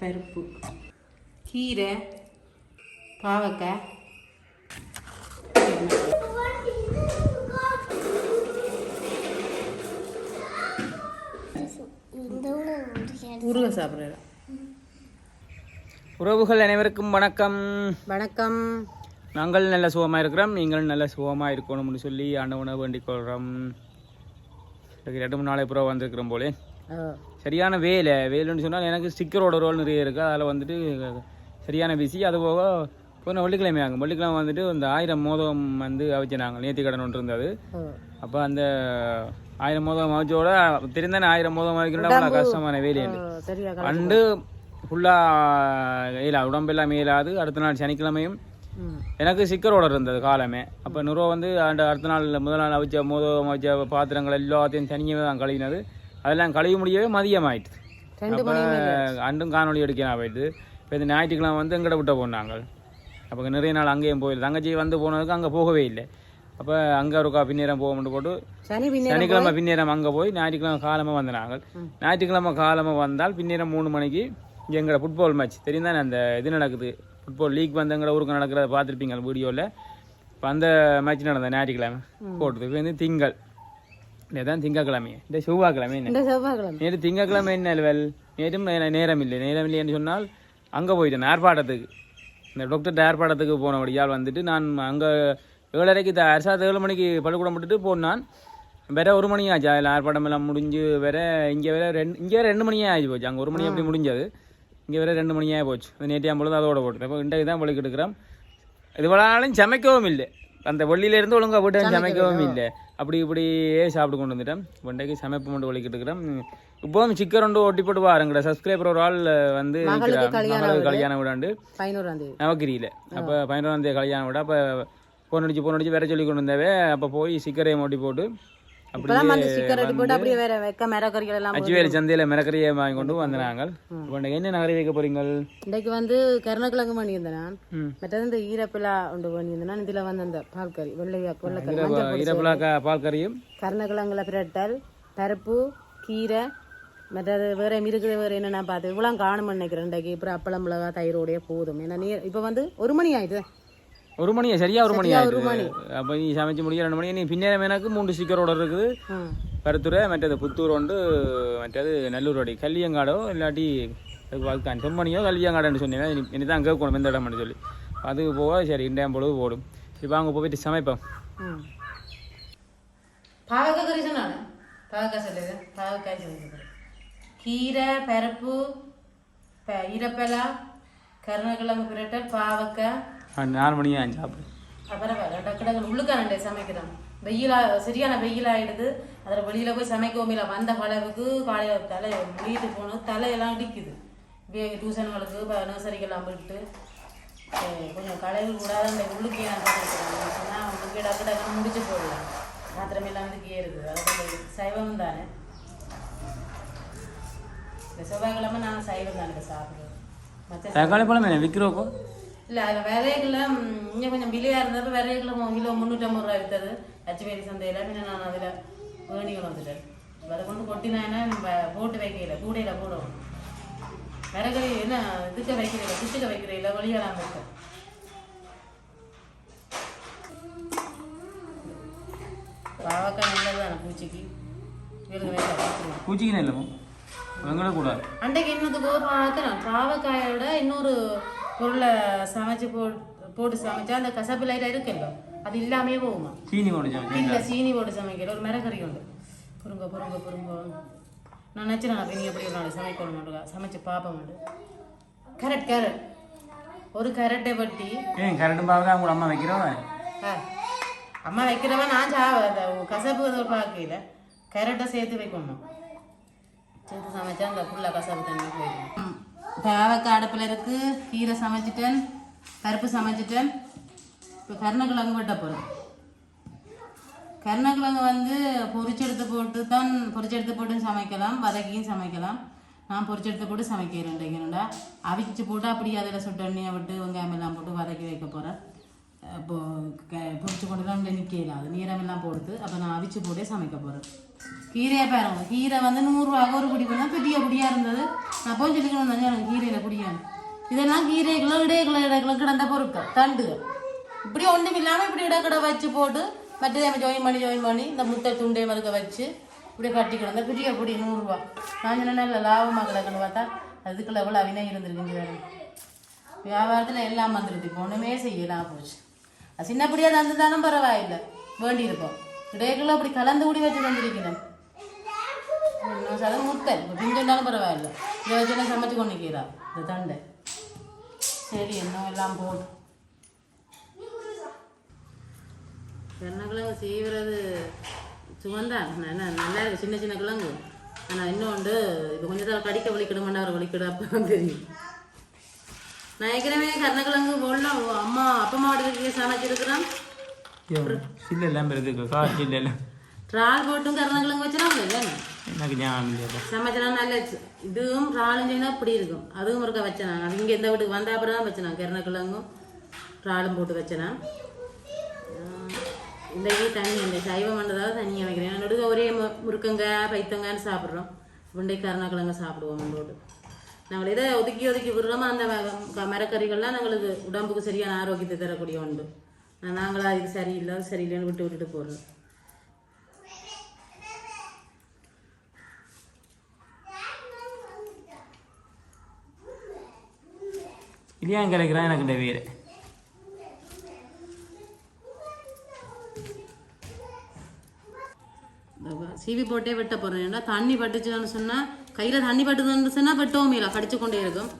பருப்பு கீரை பாவக்காய் ஊறுகாய் சாப்பிட்றது உறவுகள் அனைவருக்கும் வணக்கம். வணக்கம். நாங்கள் நல்ல சுகமாக இருக்கிறோம் நீங்களும் நல்ல சுகமாக இருக்கணும்னு சொல்லி ஆண்டவனை வேண்டிக் கொள்கிறோம் ரெண்டு மூணு நாளை அப்புறம் வந்திருக்கிறோம் போலே. சரியான வேலை வேலைன்னு சொன்னால் எனக்கு ஸ்டிக்கரோட ரோல் நிறைய இருக்குது அதில் வந்துட்டு சரியான பிஸி அது போக போன வெள்ளிக்கிழமை ஆகும் வெள்ளிக்கிழமை வந்துட்டு இந்த ஆயிரம் மோதம் வந்து அவிச்சினாங்க நேர்த்தி கடன் ஒன்று இருந்தது. அப்போ அந்த ஆயிரம் மோதம் அவிச்சோட தெரிந்தானே ஆயிரம் மோதம் அவிக்கணும் கஷ்டமான வேலை அண்டு ஃபுல்லாக இயலாது உடம்பெல்லாம் இயலாது. அடுத்த நாள் சனிக்கிழமையும் எனக்கு சிக்கரோட இருந்தது காலமே. அப்போ நுருவ வந்து அந்த அடுத்த நாள் முதல் நாள் அவிச்ச மோதம் அவிச்ச பாத்திரங்கள் எல்லாத்தையும் தனியாக தான் கழுவினது. அதெல்லாம் கழுவி முடியவே மதியம் ஆயிடுது அண்டும் காணொலி எடுக்கலாம் போயிட்டு இப்போ இந்த ஞாயிற்றுக்கிழமை வந்து எங்கிட்ட விட்ட போனாங்க. அப்போ நிறைய நாள் அங்கேயும் போயிடுது தங்கச்சி வந்து போனதுக்கு அங்கே போகவே இல்லை. அப்போ அங்கே இருக்கா பின்னேரம் போகணும்னு போட்டு சனிக்கிழமை பின்னேரம் அங்கே போய் ஞாயிற்றுக்கிழமை காலமாக வந்தாங்க. ஞாயிற்றுக்கிழமை காலமாக வந்தால் பின்னேரம் மூணு மணிக்கு எங்களோட ஃபுட்பால் மேட்ச் தெரியும் தானே அந்த இது நடக்குது? ஃபுட்பால் லீக் வந்து எங்களோட ஊருக்கு நடக்கிறத பார்த்துருப்பீங்க வீடியோவில் இப்போ அந்த மேட்ச் நடந்தது ஞாயிற்றுக்கிழமை. போட்டது. இப்போ வந்து திங்கள். நேதான் திங்கக்கிழமை இந்த செவ்வாய்க்கிழமை என்ன இந்த செவ்வாய்க்கிழமை நேற்று திங்கக்கிழமை என்ன லெவல் நேற்றும் நேரம் இல்லை நேரம் இல்லைன்னு சொன்னால் அங்கே போயிட்டேன் ஏற்பாட்டத்துக்கு இந்த டாக்டர் ஏற்பாட்டத்துக்கு போனபடியால் வந்துட்டு நான் அங்கே ஏழரைக்கு த அரசாத ஏழு மணிக்கு பள்ளிக்கூடம் விட்டுட்டு போனான் வேற ஒரு மணி ஆச்சு அதில் ஏற்பாடம் எல்லாம் முடிஞ்சு வேற இங்கே வேற ரெண்டு இங்கே வேற ரெண்டு மணியே ஆகி போச்சு அங்கே ஒரு மணி அப்படி முடிஞ்சது இங்கே வேற ரெண்டு மணியே போச்சு நேற்றையாம் பொழுது அதோட போட்டு இப்போ இன்றைக்கு தான் பள்ளிக்கு எடுக்கிறோம் இது வேணாலும் சமைக்கவும் இல்லை அந்த வெள்ளியிலேருந்து ஒழுங்கா போட்டு சமைக்கவும் இல்லை. அப்படி இப்படியே சாப்பிட்டு கொண்டு வந்துட்டேன். இன்றைக்கு சமைப்பு மட்டும் வலிக்கிட்டு இருக்கிறேன். இப்போவும் சிக்கன் ரெண்டு ஒட்டி போட்டு பாருங்கடா சப்ஸ்கிரைபர் ஒரு ஆள் வந்து கல்யாணம் விடாண்டு. நவகிரியில் அப்போ பதினொன்றாம் தேதி கல்யாணம் விட. அப்போ ஃபோன் அடிச்சு ஃபோன் அடிச்சு வேற சொல்லி கொண்டு வந்தாவே அப்போ போய் சிக்கரையை ஓட்டி போட்டு இப்பதான் போட்டு அப்படியே வேற வெக்க மிரக்கறிகள் எல்லாம் அச்சுவேலி சந்தையில் மிளகரியை வாங்கி கொண்டு வந்து நாங்கள் இப்போ என்ன நகரி வைக்க போறீங்கள்? இன்றைக்கு வந்து கருணக்கிழங்கு பண்ணியிருந்தேன் நான் ம். மற்றது இந்த ஈரப்பிலா ஒன்று பண்ணியிருந்தேன் இதில் வந்து அந்த பால் கறி வெள்ளையா வெள்ளைக்கறி பால் கறியும் கருணக்கிழங்குல பிரட்டல் பருப்பு கீரை மற்றது வேற இருக்குது வேற என்னென்ன பார்த்து இவ்வளோ காணும் நினைக்கிறேன். இன்றைக்கு அப்புறம் அப்பளம் மிளகா தயிரோடய போதும். ஏன்னா நீ இப்போ வந்து ஒரு மணி ஆயிடுது. ஒரு மணியா? சரியா ஒரு மணி மணி. அப்போ நீ சமைச்சு முடிய ரெண்டு மணி நீ பின்னேரம் எனக்கு மூன்று ஸ்டிக்கரோட இருக்குது. ம் கருத்துறை மற்றது புத்தூர் உண்டு மற்றது நல்லூரோடி கல்லியங்காடோ இல்லாட்டி வாழ்த்தான் செம்மணியோ கல்லியங்காடோன்னு சொன்னேன் இனி தான் கேட்கணும் எந்த இடம்னு சொல்லி. அதுக்கு போக சரி இன்றைய பொழுது போடும். இப்போ அங்கே போயிட்டு சமைப்போம். பாவக்காய் கறி சொன்னானே? பாவக்காய் சொல்லுது பாவக்காய் சொல்லுது கீரை பருப்பு ஈரப்பலா கருணக்கிழங்கு பிரட்டல் பாவக்காய். நாலு மணி ஆச்சு சாப்பிடு அப்புறம் டக்கு உள்ளுக்கானண்டே சமைக்கிறோம் வெயிலா சரியான வெயில் ஆயிடுது அதில் வெளியில போய் இல்லை வந்த அளவுக்கு காலையில் தலை முடிட்டு போகணும் தலையெல்லாம் இடிக்குது. இப்படியே டியூஷன்களுக்கு இப்போ நர்சரிக்கெல்லாம் போயிட்டு கொஞ்சம் களைவு கூடாது அந்த உள்ளுக்கே நான் பார்த்துருக்கேன் சொன்னால் உங்களுக்கு டக்கு முடிச்சு போடலாம் பாத்திரம் எல்லாம் வந்து ஏறுது அது கொஞ்சம் சைவம் தானே. இந்த செவ்வாய்க்கிழமை நான் சைவம் தானே சாப்பிடுவேன். மற்ற தக்காளி பழம் விற்கிறோக்கோ இல்லை அதில் விதைகளை இன்னும் கொஞ்சம் விலையாக இருந்தப்போ விதைகளை கிலோ முந்நூற்றம்பது ரூபா விற்றது அச்சுவேலி சந்தையில் பின்ன நான் அதில் வேணிகள் வந்துட்டேன். அதை கொண்டு கொட்டினாங்கன்னா நம்ம போட்டு வைக்கல கூடையில் போடுவோம். விறகு என்ன இதுக்க வைக்கிறீங்க குட்டுக்க வைக்கிறீங்களா வெளியெல்லாம் வைக்க பாவக்காய் நல்லது தானே பூச்சிக்கு. பூச்சிக்கு கூடாது அன்றைக்கு இன்னத்துக்கு பார்க்குறேன் பாவக்காயோட இன்னொரு பொருளை சமைச்சு போட்டு போட்டு சமைச்சா அந்த கசப்பு லைட்டாக இருக்குல்ல அது இல்லாமே போகுமா? சீனி போட்டு இல்லை சீனி போட்டு சமைக்கிற ஒரு மிரக்கறி உண்டு. பொறுங்க பொறுங்க பொறுங்க. நான் நினச்சேன் நான் நீ எப்படி ஒரு நாள் சமைக்கணும் சமைச்சு பார்ப்பேன் உண்டு. கேரட் கேரட் ஒரு கேரட்டை பட்டி ஏன் கரண்ட்டும் பாவக்கா உங்க அம்மா வைக்கிறவன் அம்மா வைக்கிறவன் நான் சா அந்த கசப்பு பார்க்கல கேரட்டை சேர்த்து வைக்கணும். சேர்த்து சமைச்சா அந்த ஃபுல்லாக கசப்பு தண்ணி போயிடும். பாவக்காய் அடுப்பில் இருக்குது கீரை சமைச்சிட்டேன். பருப்பு சமைச்சிட்டேன். இப்போ கருணக்கிழங்கு வெட்ட போகிறேன் கருணக்கிழங்கு வந்து பொரிச்செடுத்து போட்டு தான் பொரிச்செடுத்து போட்டு சமைக்கலாம். வதக்கியும் சமைக்கலாம். நான் பொரிச்செடுத்து போட்டு சமைக்கிறேன் என்னடா அவிச்சு போட்டு அப்படியே அதில் சுட்டு எண்ணெயை விட்டு வெங்காயம் எல்லாம் போட்டு வதக்கி வைக்க போகிறேன் இப்போ பொறிச்சு கொண்டு தான் நிற்கல அது நீரமெல்லாம் போடுது அப்போ நான் அவிச்சு போட்டே சமைக்க போகிறேன் கீரையை பாருங்க கீரை வந்து நூறுரூவாக ஒரு பிடி பண்ணால் பெரிய பிடியாக இருந்தது நான் போய் சொல்லிக்கணும் தான் எனக்கு கீரையில் பிடிக்காது இதெல்லாம் கீரைகளோ இடையகளோ இடையகளோ கிடந்த பொருட்கள் தண்டுகள் இப்படி ஒன்றும் இல்லாமல் இப்படி இடக்கடை வச்சு போட்டு மற்றதை நம்ம ஜாயின் பண்ணி ஜாயின் பண்ணி இந்த முட்டை துண்டை மறுக்க வச்சு இப்படி கட்டி கிடந்த பெரிய பிடி நூறுரூவா நான் சொன்ன நல்ல லாபமாக கிடக்குன்னு பார்த்தா அதுக்குள்ள எவ்வளோ வினை இருந்திருக்குங்க வேறு வியாபாரத்தில் எல்லாம் வந்துடுது இப்போ ஒன்றுமே செய்யலாம் போச்சு அது சின்னப்படியாக தந்துதாலும் பரவாயில்லை வேண்டி இருப்போம் இடையக்குள்ள அப்படி கலந்து கூடி வச்சு தந்திருக்கணும் இன்னும் சதம் முட்டை இப்போ பிஞ்சுண்டாலும் பரவாயில்ல இதை வச்சு சமைச்சு கொண்டு கீரா இந்த தண்டை சரி என்ன எல்லாம் போட்டு கிழங்கு செய்வது சுகந்தான் என்ன நல்லா இருக்கு சின்ன சின்ன கிழங்கு ஆனால் இன்னொன்று இப்போ கொஞ்சம் கடிக்க வலிக்கிடுமாண்டா அவர் வலிக்கிட தெரியும் நான் ஏற்கனவே கருணக்கிழங்கு போடலாம் அம்மா அப்பா வீட்டுக்கு சமைச்சிருக்கிறேன் சில்ல எல்லாம் இருக்கு காசு இல்லை எல்லாம். ட்ரால் போட்டும் கருணக்கிழங்கு வச்சிடாம இல்லை எனக்கு ஞாபகம் இல்லை சமைச்சனா நல்ல இதுவும் ட்ராலும் செய்யணும் இப்படி இருக்கும். அதுவும் ஒருக்கா வச்சேன் அது இங்கே இந்த வீட்டுக்கு வந்த அப்புறம் தான் வச்சேன் கருணக்கிழங்கும் ட்ராலும் போட்டு வச்சேன் இன்றைக்கு தண்ணி இந்த சைவம் பண்ணுறதாவது தண்ணியாக வைக்கிறேன் நடுக்க ஒரே மு- முருக்கங்காய் பைத்தங்காய்னு சாப்பிட்றோம். இன்றைக்கு கருணக்கிழங்கு சாப்பிடுவோம் நம்மளோடு நாங்கள் இதை ஒதுக்கி ஒதுக்கி விடுறோமோ அந்த மரக்கறிகள்லாம் எங்களுக்கு உடம்புக்கு சரியான ஆரோக்கியத்தை தரக்கூடிய உண்டு நாங்களாக இது சரியில்லை சரியில்லைன்னு விட்டு விட்டுட்டு போடுறோம். இல்லையா கிடைக்கிறான் எனக்கு இந்த வீடு. சீவி போட்டே வெட்ட போகிறேன் ஏன்னா தண்ணி பட்டுச்சுன்னு சொன்னால் கையில் தண்ணி பட்டுதுன்னு வந்துச்சுன்னா வெட்டவும் இல்லை கடிச்சு கொண்டே இருக்கும்.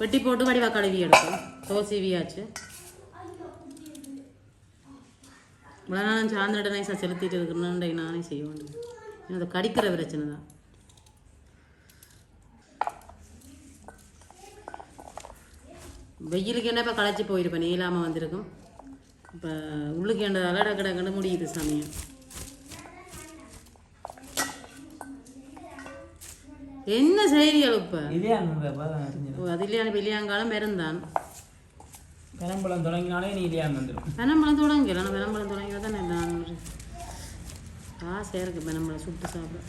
வெட்டி போட்டு வடிவா கழுவி எடுக்கும். தோசிவியாச்சு இவ்வளோ நாள் சாயந்தரம் நைஸாக செலுத்திட்டு இருக்கணும்னு நானே செய்ய வேண்டியது அது கடிக்கிற பிரச்சனை தான். வெயிலுக்கு என்ன இப்போ களைச்சி போயிருப்பேன் நீலாமல் வந்திருக்கும். இப்போ உள்ளுக்கு என்ன டக்கு டக்குன்னு முடியுது சமயம் என்ன செய்திகள் இப்போ இல்லையா அது இல்லையான வெளியாங்காலம் பிறந்தான் பெரம்பலம் தொடங்கினாலே நீ இல்லையா வந்துடும் பெனம்பழம் தொடங்கல. ஆனால் பெனம்பழம் தொடங்கி தான் நான் ஆசையாக இருக்குது பெனம்பழம் சுட்டு சாப்பிட.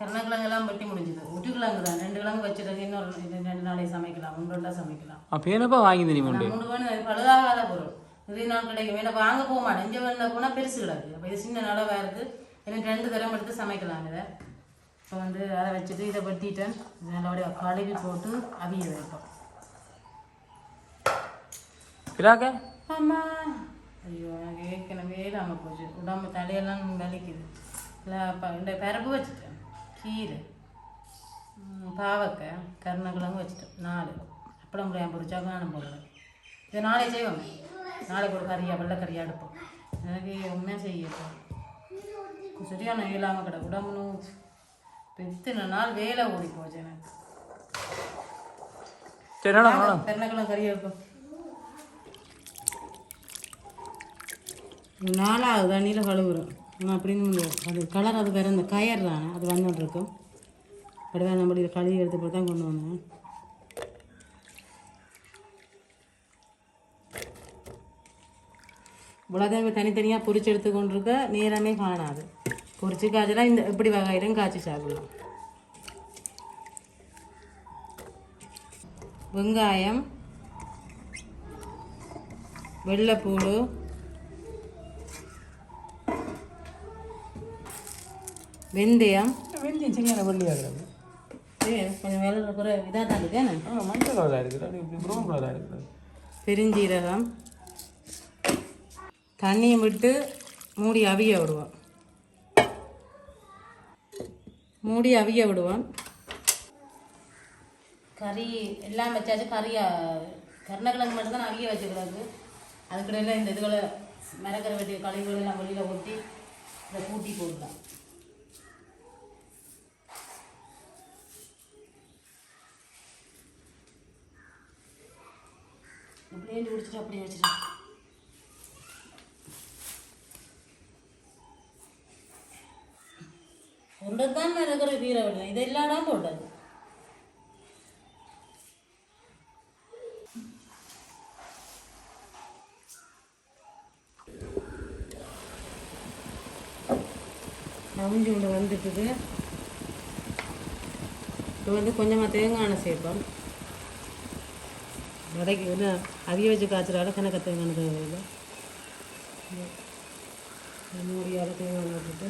கருணக்கிழங்கெல்லாம் வெட்டி முடிஞ்சுது. ஒட்டு கிழங்கு தான். ரெண்டு கிழங்கு வச்சுட்டு இன்னொரு ரெண்டு நாளைக்கு சமைக்கலாம். ரெண்டா சமைக்கலாம். அப்போ என்னப்பா வாங்கி கொண்டு மூணு வேணும் பழுதாகாத பொருள். நிறைய நாள் கிடைக்கும். வேணா வாங்க போக மாட்டேன். இங்கே வேணா போனால் பெருசு கிடக்கு அப்போ இது சின்ன நடவாக இருக்குது எனக்கு ரெண்டு தரம் எடுத்து சமைக்கலாம் இதை. இப்போ வந்து அதை வச்சுட்டு இதை வெட்டிட்டேன் நல்லபடியாக கழுவி போட்டு அவிய வைப்போம். அம்மா. ஐயோ எனக்கு ஏற்கனவே இல்லாமல் போச்சு. உடம்பு தலையெல்லாம் வலிக்குது. இல்லை இந்த பரப்பு வச்சுட்டேன். கீரை பாவக்காய் கருணக்கிழங்கு வச்சுட்டேன். நாலு. அப்பளம் முறையாக பொரிச்சா காணும் போடுறது இதை நாளை செய்வோம். நாளைக்கு ஒரு கறியா வெள்ளைக்கறியா எடுப்போம். எனக்கு உண்மையாக செய்யப்போம் சரியான இல்லாமல் கிடக்கு உடம்புன்னு எத்தனை நாள் வேலை ஓடி போச்சு எனக்கு. சரி என்னடா மேடம் கருணக்கிழங்கு கறியா இருக்கும். நாலாவது தண்ணியில் கழுவுறோம் ஆனால் அப்படின்னு முடியாது அது கலர் அது வேறு இந்த கயர் தானே? அது வந்துட்டு இருக்கும். அப்படியே நம்ம இதை கழுவி எடுத்து போட்டு தான் கொண்டு வந்தேன். இவ்வளோதான் தனித்தனியாக பொரிச்சு எடுத்து கொண்டிருக்க நேரமே காணாது. பொரிச்சு காய்ச்சலாம் இந்த எப்படி வகையிலும் காய்ச்சி சாப்பிடலாம் வெங்காயம் வெள்ளைப்பூடு வெந்தயம் வெந்தயம் சரியான வெள்ளையாக கிடக்கு ஏ, கொஞ்சம் வேலை குறை இதாக தான் ஆ மஞ்சள் கலராக இருக்குது அப்படி இப்படி ப்ரௌன் கலராக இருக்குது பெருஞ்சீரகம் தண்ணியை விட்டு மூடி அவிய விடுவோம் மூடி அவிய விடுவோம். கறி எல்லாம் வச்சாச்சு. கறியா கருணக்கிழங்கு மட்டும்தான் அவிய வச்சுக்கிறாங்க அதுக்கிடையில் இந்த இதுகளை மிளகரை வெட்டிய கழிவுகள் எல்லாம் வெளியில் ஊற்றி இதை கூட்டி போடலாம். அப்படியே முடிச்சுட்டு அப்படியே வச்சுட்டு കറി വീര വിടുന്നത് ഇതെല്ലാം കൊണ്ടത് அவிஞ்சு கொண்டு வந்துட்டுது. இப்போ வந்து கொஞ்சமாக தேங்காய் சேர்ப்போம். வடைக்கு வந்து அதிக வச்சு காய்ச்சலால கணக்க தேங்காய் தேவையில்லை. மூடி அளவு தேங்காய் விட்டுட்டு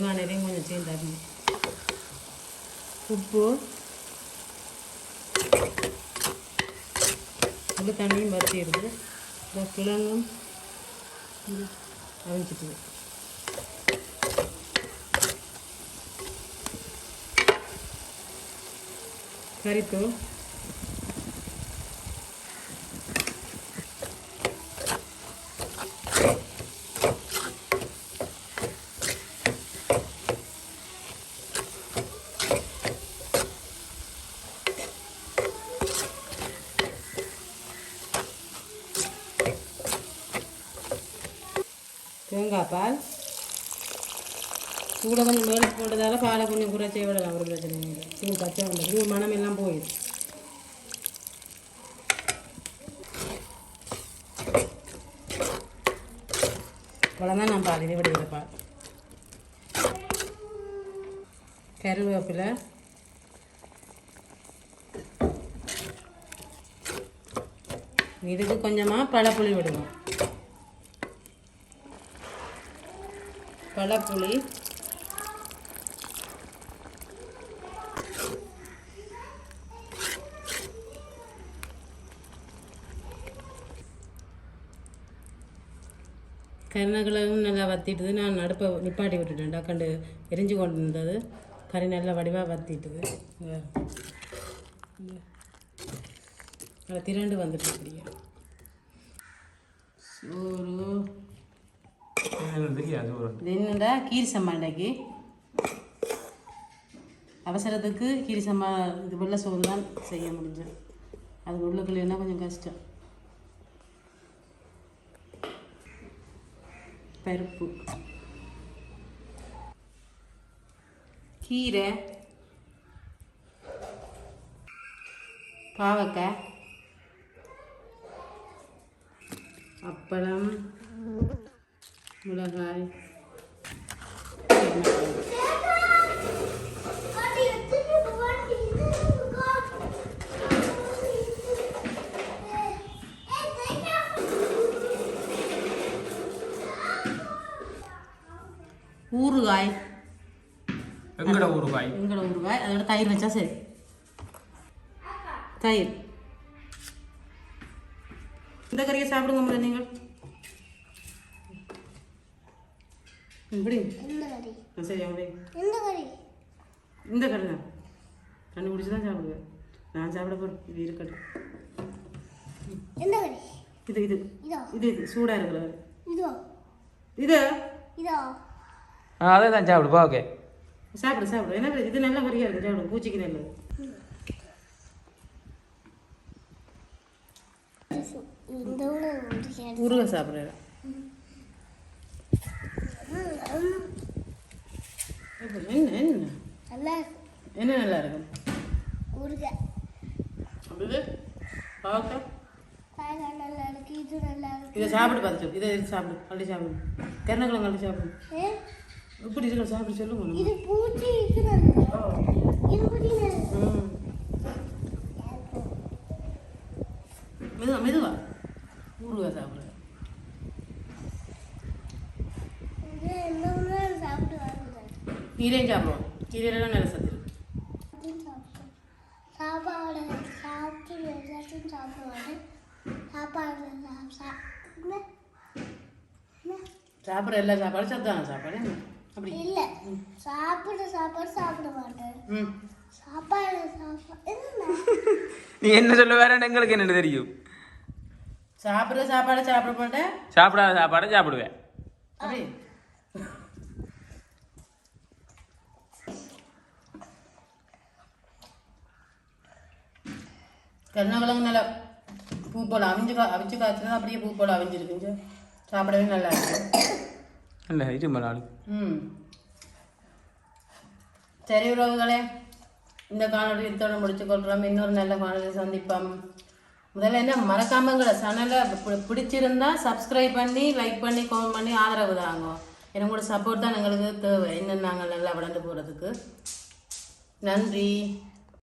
தேங்காய் கொஞ்சம் சேர்ந்தாங்க உப்பு. உள்ள தண்ணியும் வற்றிடுது இந்த கிழங்கும் அவிஞ்சிட்டு கறித்தூள். தேங்காய் பால். கூட கொஞ்சம் மேலே போட்டதால் பாலை கொஞ்சம் குறைச்சே விடலாம் ஒரு பிரச்சனை இல்லை. சூடு பச்சை வந்து இது மனம் எல்லாம் போயிடும். இவ்வளோதான் நான் பால் இதை விடுகிற பால்? கருவேப்பிலை. இதுக்கு கொஞ்சமாக பழப்புளி விடுவோம். பழப்புளி கருணக்கிழங்கும் நல்லா வத்திட்டுது. நான் அடுப்பை நிப்பாட்டி விட்டுட்டேன் டக்கண்டு எரிஞ்சு கொண்டு இருந்தது கறி நல்லா வடிவாக வத்திட்டுது. நல்லா திரண்டு வந்துட்டு அப்படியே சோறு. என்னடா கீரி சம்பாண்டைக்கு அவசரத்துக்கு கீரி சம்பா இது வெள்ளை சோறு தான் செய்ய முடிஞ்சது அது உள்ளுக்குள்ளேன்னா கொஞ்சம் கஷ்டம். பருப்பு. கீரை. பாவக்காய். அப்பளம். மிளகாய் ஊறுகாய். எங்கட ஊறுகாய்? எங்களோட ஊறுகாய். அதோட தயிர் வச்சா சரி. தயிர். இந்த கறியை சாப்பிடுங்க முடியல நீங்கள். இப்படி ஆ, சரி அப்படி இந்த கறி. தான் கண்டுபிடிச்சி தான் சாப்பிடுவேன் நான் சாப்பிட போகிறேன் இது இருக்கட்டும். இது இது. இது? இது சூடாக இருக்கிற கறி. இது? அதே தான் சாப்பிடுப்பா ஓகே. சாப்பிடு சாப்பிடு. என்ன? இது நல்ல கறியாக இருக்குது சாப்பிடு. பூச்சிக்கு நல்லது. ஊறுகாய் சாப்பிட்றேன் என்ன என்ன? என்ன நல்லா இருக்கும் அப்படிது பாவக்காய் இதை சாப்பிட்டு பார்த்து இதை எடுத்து சாப்பிடு. அள்ளி சாப்பிடு. கருணக்கிழங்கு அள்ளி சாப்பிடு. இப்படி இருக்கிற சாப்பிட்டு சொல்லுங்க இது பூச்சி இது பூச்சி மெதுவா மெதுவா. ஊறுகாய் சாப்பிடுங்க இது எந்த உணவு சாப்பிட்டு வருது கீரையும் சாப்பிடுவோம் கீரையிலாம் நல்ல சத்து இருக்கு சாப்பாடு சாப்பிட்டு எல்லாத்தையும் சாப்பிடுவாரு சாப்பாடு? சாப்பிட்ற எல்லா சாப்பாடும் சத்தான சாப்பாடு? அப்படி இல்ல சாப்பிட சாப்பாடு சாப்பிட மாட்டேன் ம் சாப்பாடு சாப்பாடு நீ என்ன சொல்ல வேற எங்களுக்கு என்ன தெரியும் சாப்பிட்ற சாப்பாடை சாப்பிட மாட்டேன் சாப்பிடாத சாப்பாடை சாப்பிடுவேன் அப்படி கருணக்கிழங்கு நல்லா பூ போல அவிஞ்சு கா அவிச்சு காய்ச்சினா அப்படியே பூ போல அவிஞ்சிருக்கு சாப்பிடவே நல்லா இருக்கு இல்லை இது நாள் ம் சரி உறவுகளே இந்த காணொலி இத்தோட முடிச்சு கொள்கிறோம் இன்னொரு நல்ல காணொலி சந்திப்போம் முதல்ல என்ன மறக்காம எங்களை சேனலை பிடிச்சிருந்தா சப்ஸ்கிரைப் பண்ணி லைக் பண்ணி கமெண்ட் பண்ணி ஆதரவு தாங்க என்னோட சப்போர்ட் தான் எங்களுக்கு தேவை இன்னும் நாங்கள் நல்லா வளர்ந்து போகிறதுக்கு நன்றி